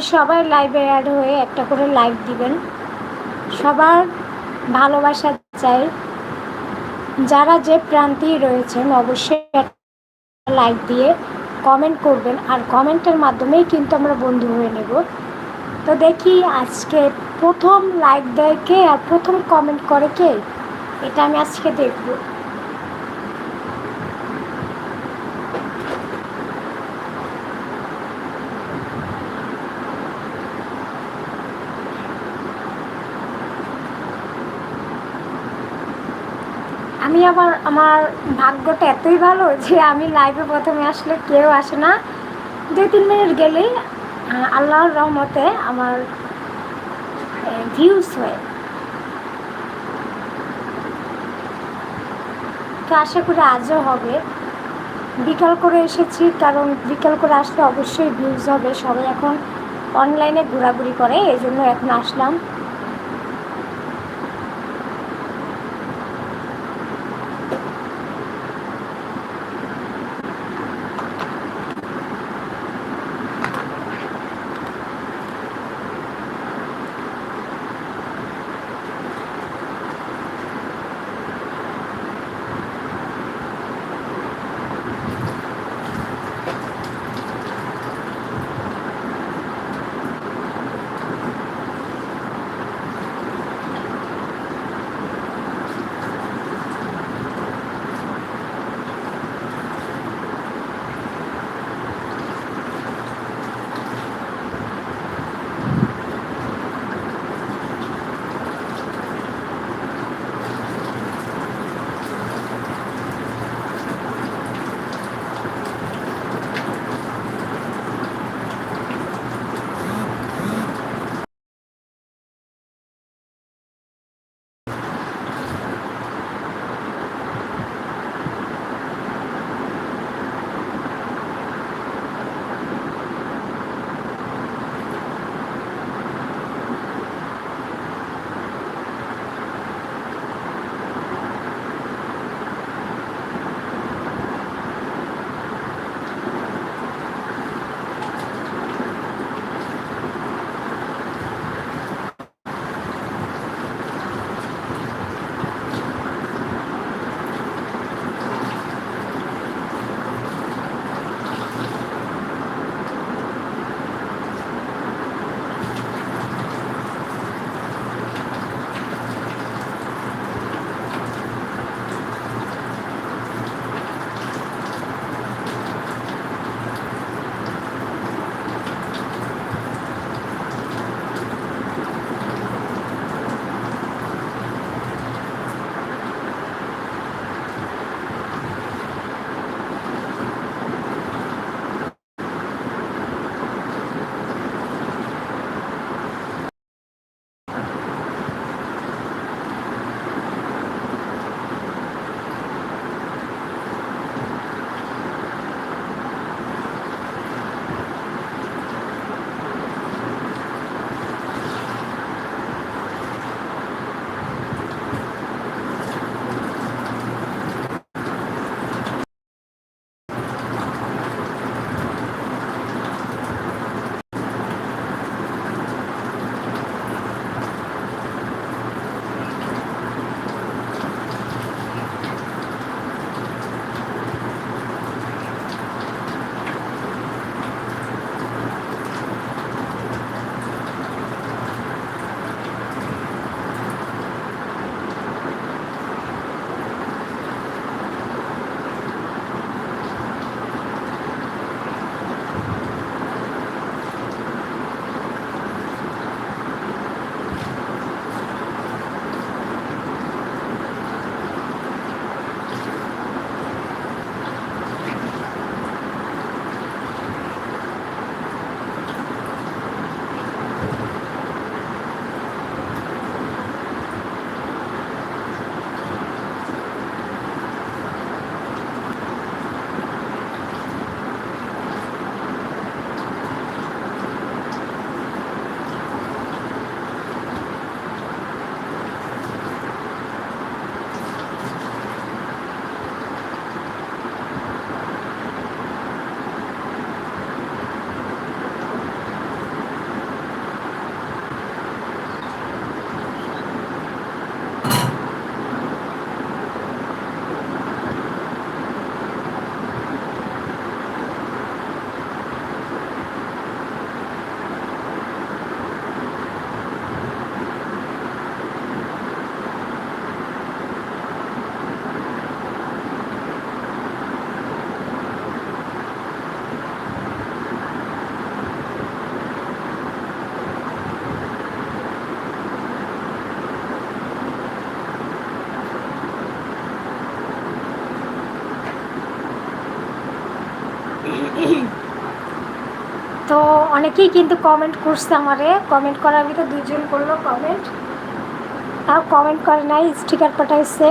সবাই লাইভে অ্যাড হয়ে একটা করে লাইভ দিবেন। সবার ভালোবাসা চাই। যারা যে প্রান্তেই রয়েছেন, অবশ্যই লাইক দিয়ে কমেন্ট করবেন। আর কমেন্টের মাধ্যমেই কিন্তু আমরা বন্ধু হয়ে নেব। তো দেখি আজকে প্রথম লাইক দেয় কে আর প্রথম কমেন্ট করে কে? এটা আমি আজকে দেখব আমি আবার আমার ভাগ্যটা এতই ভালো যে আমি লাইভে প্রথমে আসলে কেউ আসে না। দুই, তিন মিনিট গেলেই আল্লাহর রহমতে আমার ভিউজ হয়। তো আশা করি আজও হবে। বিকাল করে এসেছি, কারণ বিকাল করে আসলে অবশ্যই ভিউজ হবে। সবাই এখন অনলাইনে ঘোরাঘুরি করে এই জন্য এখন আসলাম। অনেকেই কিন্তু কমেন্ট করছে আমারে। কমেন্ট করার ভিতরে দুজন করল কমেন্ট তাও কমেন্ট করে নাই স্টিকার পাঠাইছে।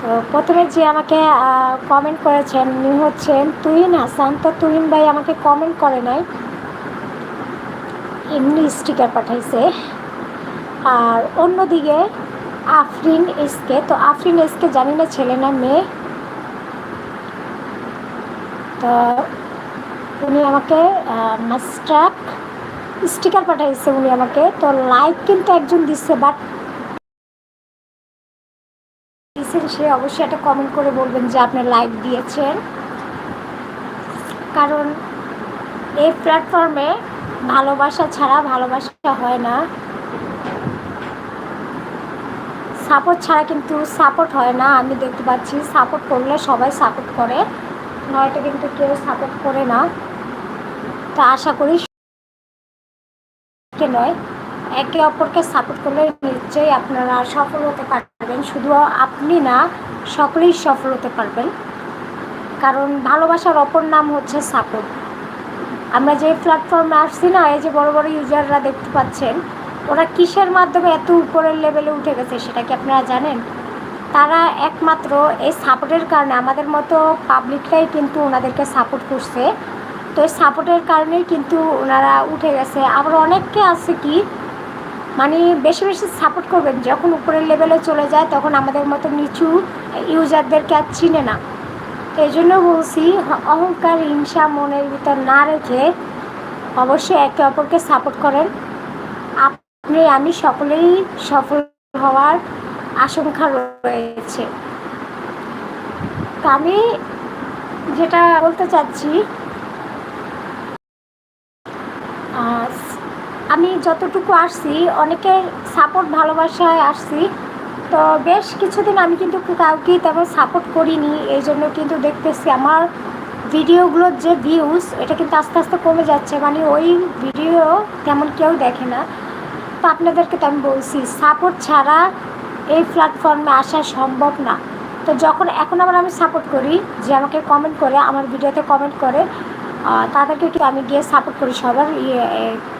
তো প্রথমে যে আমাকে কমেন্ট করেছেন, উনি হচ্ছেন তুহিন হাসান। তো তুহিন ভাই আমাকে কমেন্ট করে নাই। এমনি স্টিকার পাঠাইছে। আর অন্যদিকে আফরিন এসকে তো আফরিন এসকে জানি না ছেলে না মেয়ে। তো উনি আমাকে মাস্টাক স্টিকার পাঠাইছে উনি আমাকে। তো লাইক কিন্তু একজন দিচ্ছে বাট দিয়েছেন সে অবশ্যই একটা কমেন্ট করে বলবেন যে আপনি লাইক দিয়েছেন। কারণ এই প্ল্যাটফর্মে ভালোবাসা ছাড়া ভালোবাসা হয় না। সাপোর্ট ছাড়া কিন্তু সাপোর্ট হয় না, আমি দেখতে পাচ্ছি। সাপোর্ট করলে সবাই সাপোর্ট করে, নয়তো কিন্তু কেউ সাপোর্ট করে না। তা আশা করি নয়, একে অপরকে সাপোর্ট করলে নিশ্চয়ই আপনারা সফল হতে পারবেন। শুধু আপনি না, সকলেই সফল হতে পারবেন। কারণ ভালোবাসার অপর নাম হচ্ছে সাপোর্ট আমরা যে প্ল্যাটফর্মে আসছি না, এই যে বড় বড় ইউজাররা দেখতে পাচ্ছেন, ওরা কিসের মাধ্যমে এত উপরের লেভেলে উঠে গেছে সেটা কি আপনারা জানেন? তারা একমাত্র এই সাপোর্টের কারণে আমাদের মতো পাবলিকরাই কিন্তু ওনাদেরকে সাপোর্ট করছে। তো সাপোর্টের কারণেই কিন্তু ওনারা উঠে গেছে। আবার অনেককে আছে কি মানে বেশি বেশি সাপোর্ট করবেন। যখন উপরের লেভেলে চলে যায়, তখন আমাদের মতো নিচু ইউজারদেরকে আর চিনে না। তো এই জন্য বলছি, অহংকার, হিংসা মনের ভিতর না রেখে অবশ্যই একে অপরকে সাপোর্ট করেন। আপনি, আমি সকলেই সফল হওয়ার আশঙ্কা রয়েছে। তো আমি যেটা বলতে চাচ্ছি আমি যতটুকু আসছি অনেকের সাপোর্ট ভালোবাসায় আসছি, তো বেশ কিছুদিন আমি কিন্তু কাউকেই তেমন সাপোর্ট করিনি, এই জন্য কিন্তু দেখতেছি আমার ভিডিওগুলোর যে ভিউজ এটা কিন্তু আস্তে আস্তে কমে যাচ্ছে মানে ওই ভিডিও তেমন কেউ দেখে না। তো আপনাদেরকে তো আমি বলছি সাপোর্ট ছাড়া এই প্ল্যাটফর্মে আসা সম্ভব না। তো যখন, এখন আবার আমি সাপোর্ট করি, যে আমাকে কমেন্ট করে, আমার ভিডিওতে কমেন্ট করে তাদেরকে একটু আমি গিয়ে সাপোর্ট করি সবার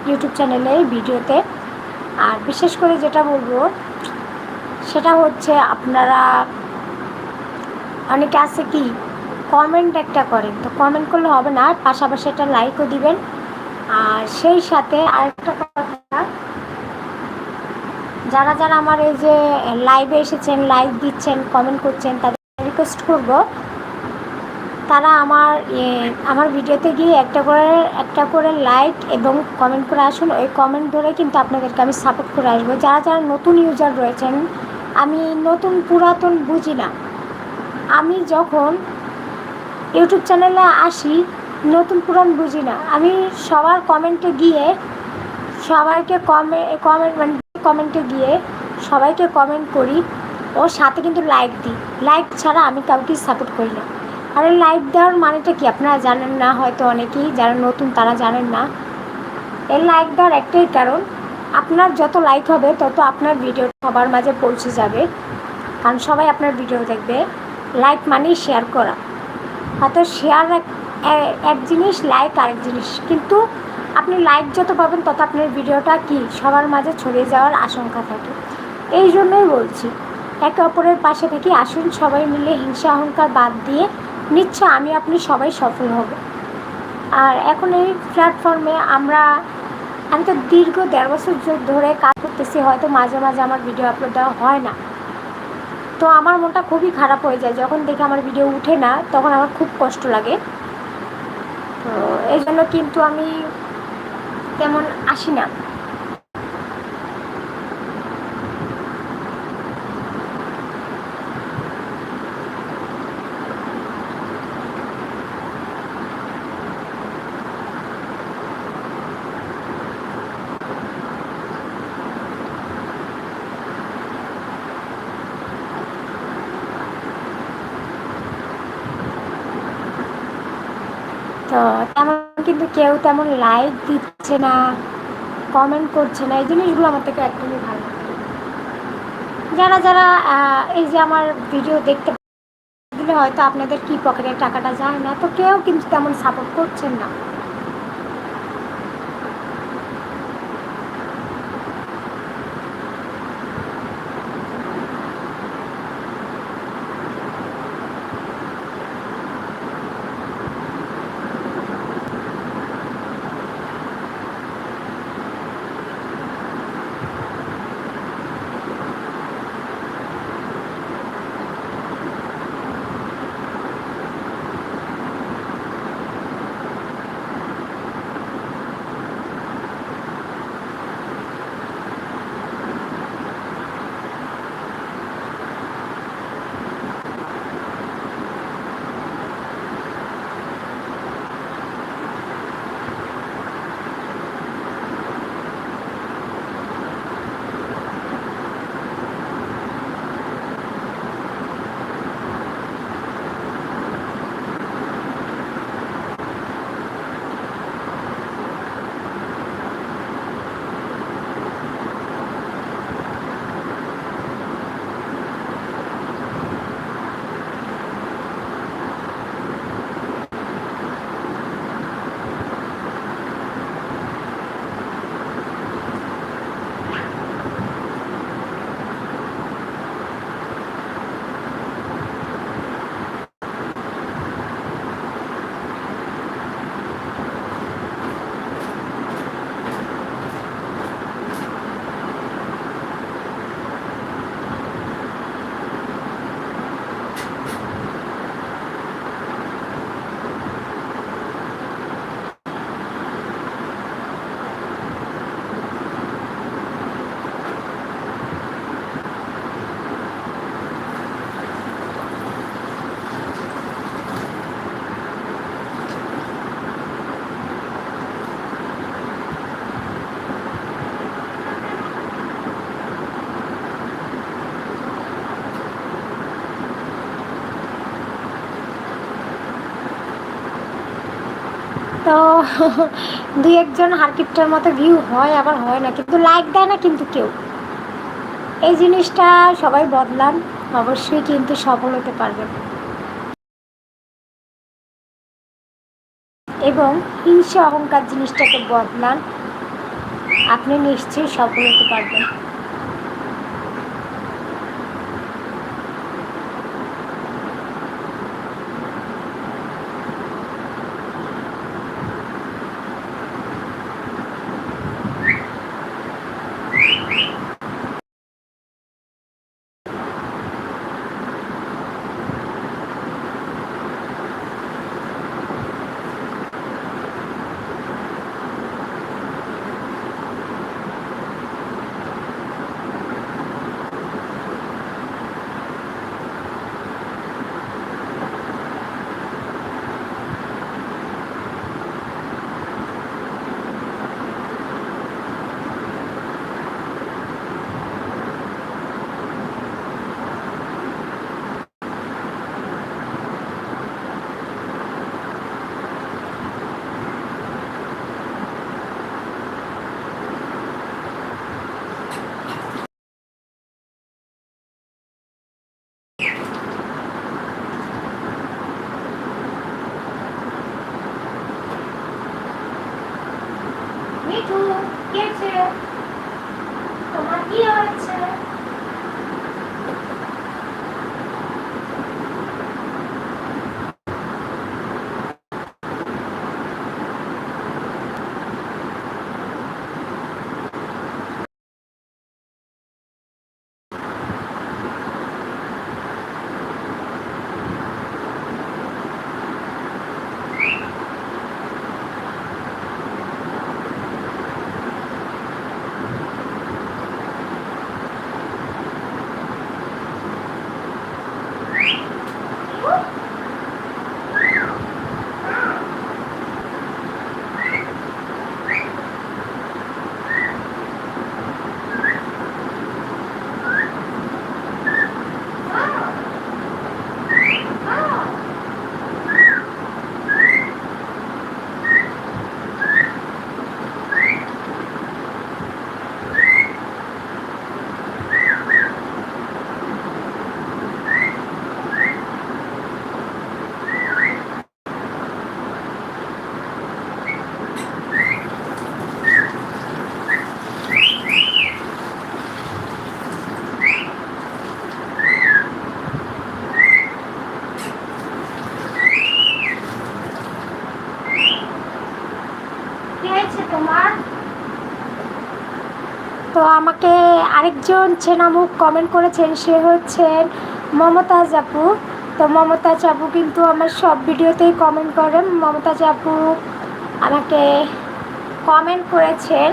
ইউটিউব চ্যানেলে ভিডিওতে। আর বিশেষ করে যেটা বলব, সেটা হচ্ছে আপনারা, অনেকে আছে কি কমেন্ট একটা করেন। তো কমেন্ট করলে হবে না পাশাপাশি একটা লাইকও দিবেন। আর সেই সাথে আরেকটা কথা, যারা যারা আমার এই যে লাইভে এসেছেন লাইক দিচ্ছেন কমেন্ট করছেন, তাদের রিকোয়েস্ট করব তারা আমার আমার ভিডিওতে গিয়ে একটা করে একটা করে লাইক এবং কমেন্ট করে আসুন। ওই কমেন্ট ধরে কিন্তু আপনাদেরকে আমি সাপোর্ট করে আসব। যারা যারা নতুন ইউজার রয়েছেন, আমি নতুন পুরাতন বুঝি না। আমি যখন ইউটিউব চ্যানেলে আসি, নতুন পুরান বুঝি না। আমি সবার কমেন্টে গিয়ে, সবাইকে কমে কমেন্ট মানে কমেন্টে গিয়ে সবাইকে কমেন্ট করি। ও সাথে কিন্তু লাইক দিই। লাইক ছাড়া আমি কাউকে সাপোর্ট করি না। আর লাইক দেওয়ার মানেটা কি? আপনারা জানেন না হয়তো অনেকেই, যারা নতুন তারা জানেন না। এই লাইক দেওয়ার একটাই কারণ, আপনার যত লাইক হবে, তত আপনার ভিডিও সবার মাঝে পৌঁছে যাবে। কারণ সবাই আপনার ভিডিও দেখবে। লাইক মানেই শেয়ার করা। হয়তো শেয়ার এক জিনিস লাইক আরেক জিনিস। কিন্তু আপনি লাইক যত পাবেন, তত আপনার ভিডিওটা কি? সবার মাঝে ছড়িয়ে যাওয়ার আশঙ্কা থাকে। এই জন্যই বলছি, একে অপরের পাশে থেকে আসুন, সবাই মিলে হিংসা অহংকার বাদ দিয়ে নিশ্চয় আমি আপনি সবাই সফল হব। আর এখন এই প্ল্যাটফর্মে আমরা, আমি তো দীর্ঘ দেড় বছর ধরে কাজ করতেছি, হয়তো মাঝে মাঝে আমার ভিডিও আপলোড দেওয়া হয় না। তো আমার মনটা খুবই খারাপ হয়ে যায়, যখন দেখে আমার ভিডিও উঠে না, তখন আমার খুব কষ্ট লাগে। তো এই জন্য কিন্তু আমি তেমন আসি না তো তেমন কিন্তু কেউ তেমন লাইক দিচ্ছে না কমেন্ট করছে না, এই জিনিসগুলো আমার থেকে একদমই ভালো যারা যারা এই যে আমার ভিডিও দেখতে দিলে হয়তো আপনাদের কি পকেটের টাকাটা যায় না, তো কেউ কিন্তু তেমন সাপোর্ট করছেন না। দুই একজন হারকিপটার মতো ভিউ হয়, আবার হয় না। কিন্তু লাইক দেয় না কিন্তু কেউ। এই জিনিসটা সবাই বদলান, অবশ্যই কিন্তু সফল হতে পারবেন। এবং হিংসা অহংকার জিনিসটাকে বদলান, আপনি নিশ্চয়ই সফল হতে পারবেন। আরেকজন চেনা মুখ কমেন্ট করেছেন, সে হচ্ছেন মমতাজ আপু তো মমতাজ আপু কিন্তু আমার সব ভিডিওতেই কমেন্ট করেন। মমতাজ আপু আমাকে কমেন্ট করেছেন।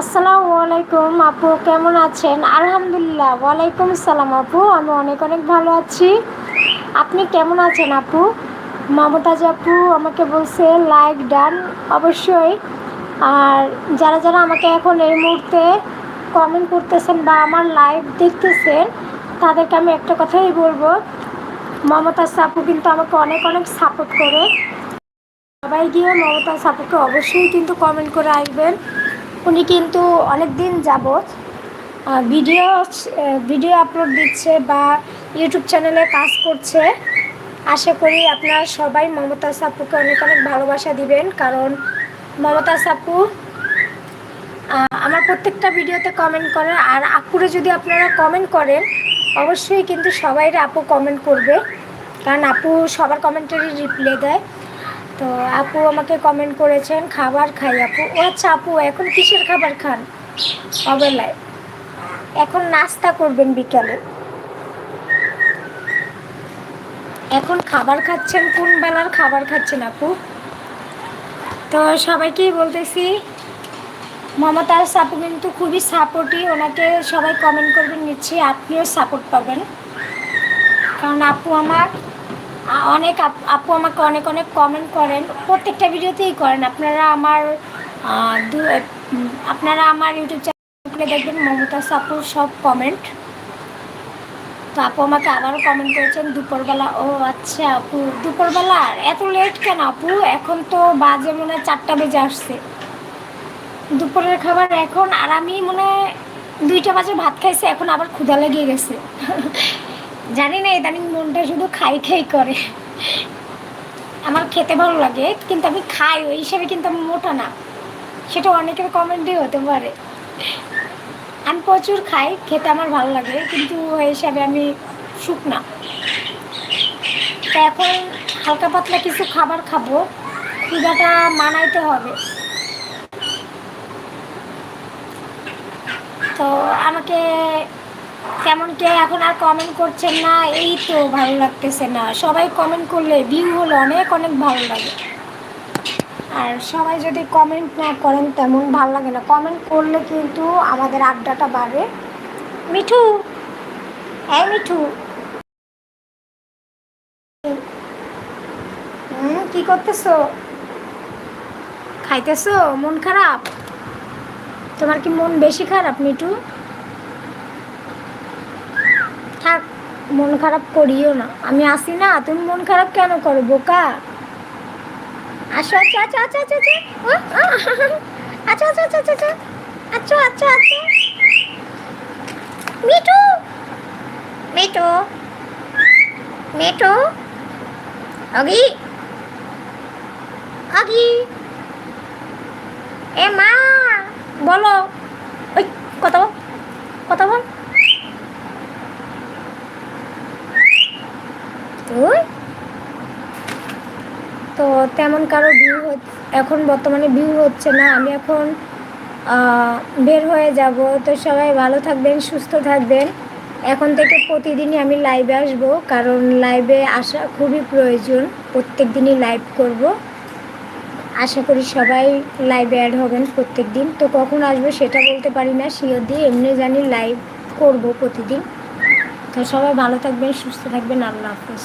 আসসালামু আলাইকুম আপু, কেমন আছেন? আলহামদুলিল্লাহ, ওয়ালাইকুম আসসালাম আপু, আমি অনেক অনেক ভালো আছি। আপনি কেমন আছেন আপু? মমতাজ আপু আমাকে বলছে লাইক ডান অবশ্যই। আর যারা যারা আমাকে এখন এই মুহূর্তে কমেন্ট করতেছেন বা আমার লাইভ দেখতেছেন, তাদেরকে আমি একটা কথাই বলব। মমতা সাপু কিন্তু আমাকে অনেক অনেক সাপোর্ট করে। সবাই গিয়ে মমতা আপুকে অবশ্যই কিন্তু কমেন্ট করে আসবেন। উনি কিন্তু অনেক দিন যাবৎ ভিডিও ভিডিও আপলোড দিচ্ছে বা ইউটিউব চ্যানেলে কাজ করছে। আশা করি আপনারা সবাই মমতা সাপুকে অনেক অনেক ভালোবাসা দিবেন, কারণ মমতা সাপু আমার প্রত্যেকটা ভিডিওতে কমেন্ট করে আর আপুরে যদি আপনারা কমেন্ট করেন, অবশ্যই কিন্তু সবাই আপু কমেন্ট করবে। কারণ আপু সবার কমেন্টেরই রিপ্লাই দেয়। তো আপু আমাকে কমেন্ট করেছেন, খাবার খাই আপু। ও আচ্ছা আপু, এখন কিসের খাবার খান? অবেলায়। এখন নাস্তা করবেন বিকালে। এখন খাবার খাচ্ছেন, কোন বেলার খাবার খাচ্ছেন আপু? তো সবাইকেই বলতেছি মমতাজ আপু কিন্তু খুবই সাপোর্টই ওনাকে সবাই কমেন্ট করবেন নিচ্ছি আপনিও সাপোর্ট পাবেন। কারণ আপু আমার অনেক আপু আমাকে অনেক অনেক কমেন্ট করেন, প্রত্যেকটা ভিডিওতেই করেন। আপনারা আমার আপনারা আমার ইউটিউব চ্যানেলে দেখবেন মমতা আপুর সব কমেন্ট তো আপু আমাকে আবারও কমেন্ট করেছেন, দুপুরবেলা, ও আচ্ছা আপু, দুপুরবেলা, এত লেট কেন আপু? এখন তো বাজে মনে হয় চারটা বেজে আসছে। দুপুরের খাবার এখন আর আমি মনে দুইটা বাজে ভাত খাইছি, এখন আবার ক্ষুধা লেগে গেছে। জানি না, ইদানিং মনটা শুধু খাই খাই করে। আমার খেতে ভালো লাগে, কিন্তু আমি খাই, ওই হিসাবে কিন্তু আমি মোটা না। সেটা অনেকের কমেন্টই হতে পারে। আমি প্রচুর খাই, খেতে আমার ভালো লাগে, কিন্তু ওই হিসাবে আমি শুকনা। তো এখন হালকা পাতলা কিছু খাবার খাব ক্ষুদাটা মানাইতে হবে। তো আমাকে তেমন কে এখন আর কমেন্ট করছেন না, এই তো ভালো লাগতেছে না। সবাই কমেন্ট করলে ভিউ হলে অনেক অনেক ভালো লাগে। আর সবাই যদি কমেন্ট না করেন, তেমন ভালো লাগে না। কমেন্ট করলে কিন্তু আমাদের আড্ডাটা বাড়ে। মিঠু হ্যাঁ মিঠু। হুম, কি করতেছো? খাইতেছো? মন খারাপ? তোমার কি মন বেশি খারাপ, মিঠু? থাক, মন খারাপ করিও না। আমি আসি না, তুমি মন খারাপ কেন করো, বোকা? আসো আচ্ছা আচ্ছা আচ্ছা আচ্ছা আচ্ছা আচ্ছা আচ্ছা আচ্ছা আচ্ছা আচ্ছা আচ্ছা মিঠু! মিঠু! মিঠু! অগি! অগি! এ মা! বলো। ওই, কথা বল কথা বল। ওই, তো তেমন কারও ভিউ এখন বর্তমানে ভিউ হচ্ছে না। আমি এখন বের হয়ে যাব। তো সবাই ভালো থাকবেন, সুস্থ থাকবেন। এখন থেকে প্রতিদিনই আমি লাইভে আসব, কারণ লাইভে আসা খুবই প্রয়োজন। প্রত্যেক দিনই লাইভ করব। আশা করি সবাই লাইভে অ্যাড হবেন প্রত্যেক দিন তো কখন আসব সেটা বলতে পারি না, শিওর দিয়ে এমনি জানি লাইভ করব প্রতিদিন। তো সবাই ভালো থাকবেন, সুস্থ থাকবেন, আল্লাহ হাফিজ।